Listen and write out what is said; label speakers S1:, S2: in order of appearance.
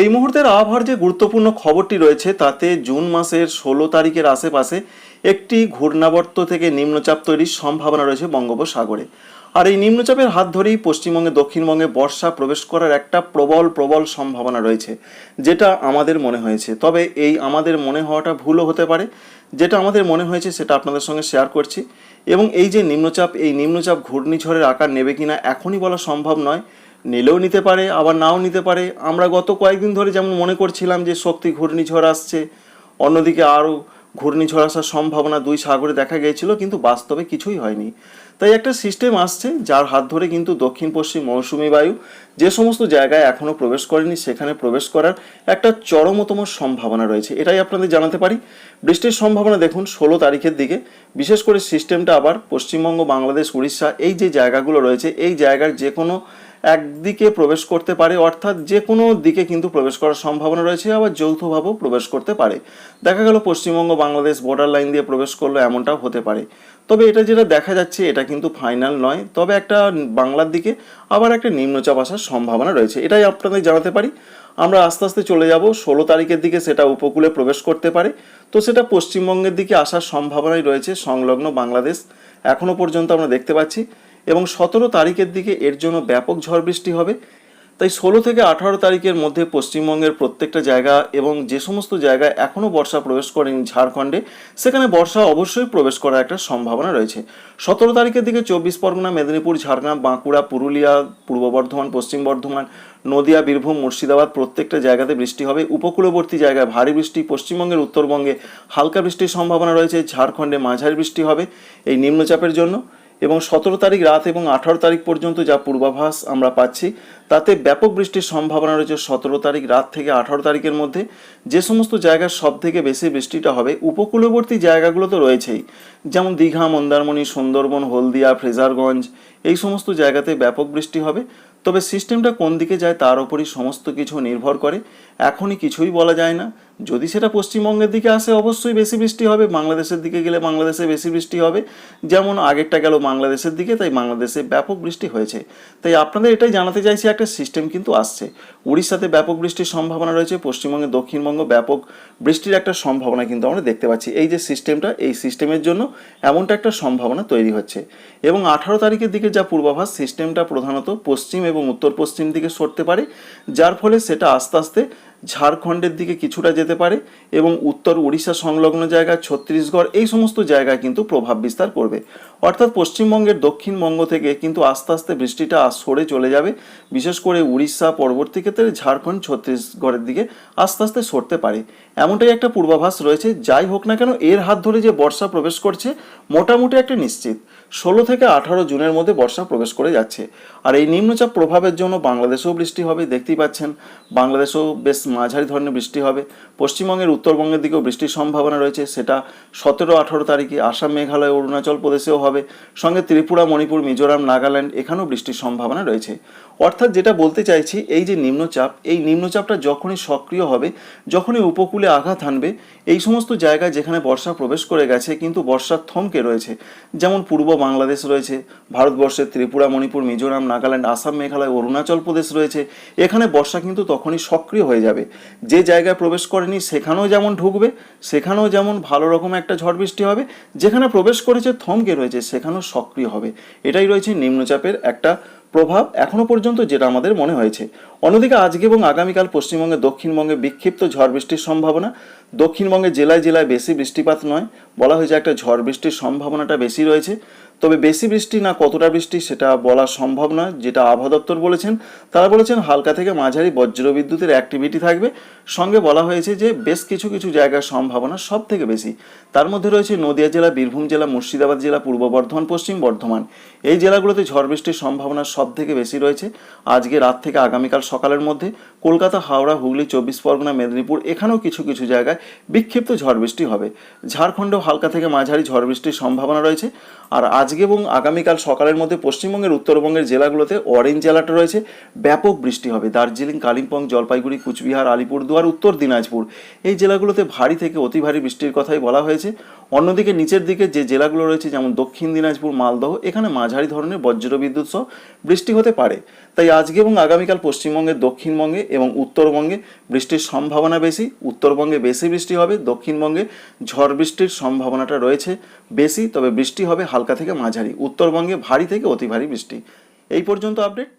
S1: এই মুহূর্তের আবহাওয়ার যে গুরুত্বপূর্ণ খবরটি রয়েছে, তাতে জুন মাসের ষোলো তারিখের আশেপাশে একটি ঘূর্ণাবর্ত থেকে নিম্নচাপ তৈরির সম্ভাবনা রয়েছে বঙ্গোপসাগরে। আর এই নিম্নচাপের হাত ধরেই পশ্চিমবঙ্গে, দক্ষিণবঙ্গে বর্ষা প্রবেশ করার একটা প্রবল প্রবল সম্ভাবনা রয়েছে, যেটা আমাদের মনে হয়েছে। তবে এই আমাদের মনে হওয়াটা ভুলও হতে পারে। যেটা আমাদের মনে হয়েছে, সেটা আপনাদের সঙ্গে শেয়ার করছি। এবং এই যে নিম্নচাপ, এই নিম্নচাপ ঘূর্ণিঝড়ের আকার নেবে কিনা এখনই বলা সম্ভব নয়। নিলেও নিতে পারে, আবার নাও নিতে পারে। আমরা গত কয়েকদিন ধরে যেমন মনে করছিলাম যে শক্তি ঘূর্ণিঝড় আসছে, অন্যদিকে আরও ঘূর্ণিঝড় আসার সম্ভাবনা দুই সাগরে দেখা গিয়েছিল, কিন্তু বাস্তবে কিছুই হয়নি। তাই একটা সিস্টেম আসছে, যার হাত ধরে কিন্তু দক্ষিণ পশ্চিম মৌসুমি বায়ু যে সমস্ত জায়গায় এখনও প্রবেশ করেনি, সেখানে প্রবেশ করার একটা চরমতম সম্ভাবনা রয়েছে। এটাই আপনাদের জানাতে পারি। বৃষ্টির সম্ভাবনা দেখুন, ষোলো তারিখের দিকে। বিশেষ করে সিস্টেমটা আবার পশ্চিমবঙ্গ, বাংলাদেশ, উড়িষ্যা, এই যে জায়গাগুলো রয়েছে, এই জায়গার যে কোনো একদিকে প্রবেশ করতে পারে, অর্থাৎ যে কোনো দিকে কিন্তু প্রবেশ করার সম্ভাবনা রয়েছে, আবার যৌথভাবেও প্রবেশ করতে পারে। দেখা গেল পশ্চিমবঙ্গ, বাংলাদেশ বর্ডার লাইন দিয়ে প্রবেশ করল এমনটাও হতে পারে। তবে এটা যেটা দেখা যাচ্ছে, এটা কিন্তু ফাইনাল নয়। তবে একটা বাংলার দিকে আবার একটা নিম্নচাপ আসার সম্ভাবনা রয়েছে। এটাই আপনাদের জানাতে পারি। আমরা আস্তে আস্তে চলে যাব। ষোলো তারিখের দিকে সেটা উপকূলে প্রবেশ করতে পারে। তো সেটা পশ্চিমবঙ্গের দিকে আসার সম্ভাবনাই রয়েছে, সংলগ্ন বাংলাদেশ। এখনও পর্যন্ত আমরা দেখতে পাচ্ছি। এবং সতেরো তারিখের দিকে এর জন্য ব্যাপক ঝড় বৃষ্টি হবে। তাই ষোলো থেকে আঠারো তারিখের মধ্যে পশ্চিমবঙ্গের প্রত্যেকটা জায়গা এবং যে সমস্ত জায়গায় এখনও বর্ষা প্রবেশ করেনি ঝাড়খণ্ডে, সেখানে বর্ষা অবশ্যই প্রবেশ করার একটা সম্ভাবনা রয়েছে। সতেরো তারিখের দিকে চব্বিশ পরগনা, মেদিনীপুর, ঝাড়গ্রাম, বাঁকুড়া, পুরুলিয়া, পূর্ব বর্ধমান, পশ্চিম বর্ধমান, নদিয়া, বীরভূম, মুর্শিদাবাদ প্রত্যেকটা জায়গাতে বৃষ্টি হবে। উপকূলবর্তী জায়গায় ভারী বৃষ্টি, পশ্চিমবঙ্গের উত্তরবঙ্গে হালকা বৃষ্টির সম্ভাবনা রয়েছে, ঝাড়খণ্ডে মাঝারি বৃষ্টি হবে এই নিম্নচাপের জন্য। এবং সতেরো তারিখ রাত এবং আঠারো তারিখ পর্যন্ত যা পূর্বাভাস আমরা পাচ্ছি, তাতে ব্যাপক বৃষ্টির সম্ভাবনা রয়েছে সতেরো তারিখ রাত থেকে আঠারো তারিখের মধ্যে। যে সমস্ত জায়গার সব থেকে বেশি বৃষ্টিটা হবে, উপকূলবর্তী জায়গাগুলো তো রয়েছেই। যেমন দীঘা, মন্দারমণি, সুন্দরবন, হলদিয়া, ফ্রেজারগঞ্জ, এই সমস্ত জায়গাতে ব্যাপক বৃষ্টি হবে। তবে সিস্টেমটা কোন দিকে যায় তার ওপরই সমস্ত কিছু নির্ভর করে। এখনই কিছুই বলা যায় না। যদি সেটা পশ্চিমবঙ্গের দিকে আসে, অবশ্যই বেশি বৃষ্টি হবে। বাংলাদেশের দিকে গেলে বাংলাদেশে বেশি বৃষ্টি হবে। যেমন আগেরটা গেল বাংলাদেশের দিকে, তাই বাংলাদেশে ব্যাপক বৃষ্টি হয়েছে। তাই আপনাদের এটাই জানাতে চাইছি, একটা সিস্টেম কিন্তু আসছে। উড়িষ্যাতে ব্যাপক বৃষ্টির সম্ভাবনা রয়েছে, পশ্চিমবঙ্গে দক্ষিণবঙ্গ ব্যাপক বৃষ্টির একটা সম্ভাবনা কিন্তু আমরা দেখতে পাচ্ছি। এই যে সিস্টেমটা এই সিস্টেমের জন্য এমনটা একটা সম্ভাবনা তৈরি হচ্ছে। এবং আঠারো তারিখের দিকে যা পূর্বাভাস সিস্টেমটা প্রধানত পশ্চিম এবং উত্তর পশ্চিম দিকে সরতে পারে। যার ফলে সেটা আস্তে আস্তে ঝাড়খণ্ডের দিকে কিছুটা যেতে পারে এবং উত্তর উড়িষ্যা সংলগ্ন জায়গা ছত্তিশগড়, এই সমস্ত জায়গায় কিন্তু প্রভাব বিস্তার করবে। অর্থাৎ পশ্চিমবঙ্গের দক্ষিণবঙ্গ থেকে কিন্তু আস্তে আস্তে বৃষ্টিটা সরে চলে যাবে। বিশেষ করে উড়িষ্যা পরবর্তী ক্ষেত্রে ঝাড়খণ্ড ছত্তিশগড়ের দিকে আস্তে আস্তে সরতে পারে। এমনটাই একটা পূর্বাভাস রয়েছে। যাই হোক না কেন, এর হাত ধরে যে বর্ষা প্রবেশ করছে, মোটামুটি একটা নিশ্চিত। ষোলো থেকে আঠারো জুনের মধ্যে বর্ষা প্রবেশ করে যাচ্ছে। আর এই নিম্নচাপ প্রভাবের জন্য বাংলাদেশেও বৃষ্টি হবে, দেখতেই পাচ্ছেন। বাংলাদেশেও বেশ মাঝারি ধরনের বৃষ্টি হবে। পশ্চিমবঙ্গের উত্তরবঙ্গের দিকেও বৃষ্টির সম্ভাবনা রয়েছে। সেটা সতেরো আঠারো তারিখে আসাম, মেঘালয়, অরুণাচল প্রদেশেও হবে। সঙ্গে ত্রিপুরা, মণিপুর, মিজোরাম, নাগাল্যান্ড এখানেও বৃষ্টির সম্ভাবনা রয়েছে। অর্থাৎ যেটা বলতে চাইছি, এই যে নিম্নচাপ, এই নিম্নচাপটা যখনই সক্রিয় হবে, যখনই উপকূলে আঘাত হানবে, এই সমস্ত জায়গায় যেখানে বর্ষা প্রবেশ করে গেছে, কিন্তু বর্ষার থমকে রয়েছে। যেমন পূর্ব বাংলাদেশ রয়েছে ভারতবর্ষের ত্রিপুরা, মণিপুর, মিজোরাম, নাগাল্যান্ড, আসাম, মেঘালয়, অরুণাচল প্রদেশ রয়েছে। এখানে বর্ষা কিন্তু তখনই সক্রিয় হয়ে যাবে। যে জায়গায় প্রবেশ করেনি সেখানেও যেমন ঢুকবে, সেখানেও যেমন ভালো রকম একটা ঝড় বৃষ্টি হবে, যেখানে প্রবেশ করেছে থমকে রয়েছে সেখানেও সক্রিয় হবে। এটাই রয়েছে নিম্নচাপের একটা প্রভাব এখনও পর্যন্ত যেটা আমাদের মনে হয়েছে। অন্যদিকে আজকে এবং আগামীকাল পশ্চিমবঙ্গে, দক্ষিণবঙ্গে বিক্ষিপ্ত ঝড় বৃষ্টির সম্ভাবনা। দক্ষিণবঙ্গে জেলায় জেলায় বেশি বৃষ্টিপাত নয়, বলা হয়েছে একটা ঝড় বৃষ্টির সম্ভাবনাটা বেশি রয়েছে। তবে বেশি বৃষ্টি না কতটা বৃষ্টি সেটা বলা সম্ভব নয়, যেটা আবহাওয়া দপ্তর বলেছেন। তারা বলেছেন হালকা থেকে মাঝারি বজ্রবিদ্যুতের অ্যাক্টিভিটি থাকবে। সঙ্গে বলা হয়েছে যে বেশ কিছু কিছু জায়গার সম্ভাবনা সব থেকে বেশি। তার মধ্যে রয়েছে নদিয়া জেলা, বীরভূম জেলা, মুর্শিদাবাদ জেলা, পূর্ব বর্ধমান, পশ্চিম বর্ধমান। এই জেলাগুলোতে ঝড় বৃষ্টির সম্ভাবনা সব থেকে বেশি রয়েছে। আজকে রাত থেকে আগামীকাল সকালের মধ্যে কলকাতা, হাওড়া, হুগলি, চব্বিশ পরগনা, মেদিনীপুর এখানেও কিছু কিছু জায়গায় বিক্ষিপ্ত ঝড় বৃষ্টি হবে। ঝাড়খণ্ডেও হালকা থেকে মাঝারি ঝড় বৃষ্টির সম্ভাবনা রয়েছে। আর আজকে এবং আগামীকাল সকালের মধ্যে পশ্চিমবঙ্গের উত্তরবঙ্গের জেলাগুলোতে অরেঞ্জ জেলাটা রয়েছে। ব্যাপক বৃষ্টি হবে। দার্জিলিং, কালিম্পং, জলপাইগুড়ি, কুচবিহার, আলিপুরদুয়ার, উত্তর দিনাজপুর এই জেলাগুলোতে ভারী থেকে অতি ভারী বৃষ্টির কথাই বলা হয়েছে। অন্যদিকে নিচের দিকে যে জেলাগুলো রয়েছে যেমন দক্ষিণ দিনাজপুর, মালদহ, এখানে মাঝারি ধরনের বজ্রবিদ্যুৎ সহ বৃষ্টি হতে পারে। তাই আজকে এবং আগামীকাল পশ্চিমবঙ্গের দক্ষিণবঙ্গে এবং উত্তরবঙ্গে বৃষ্টির সম্ভাবনা বেশি। উত্তরবঙ্গে বেশি বৃষ্টি হবে। দক্ষিণবঙ্গে ঝড় বৃষ্টির সম্ভাবনাটা রয়েছে বেশি। তবে বৃষ্টি হবে হালকা থেকে মাঝারি উত্তরবঙ্গে ভারী থেকে অতি ভারী বৃষ্টি। এই পর্যন্ত আপডেট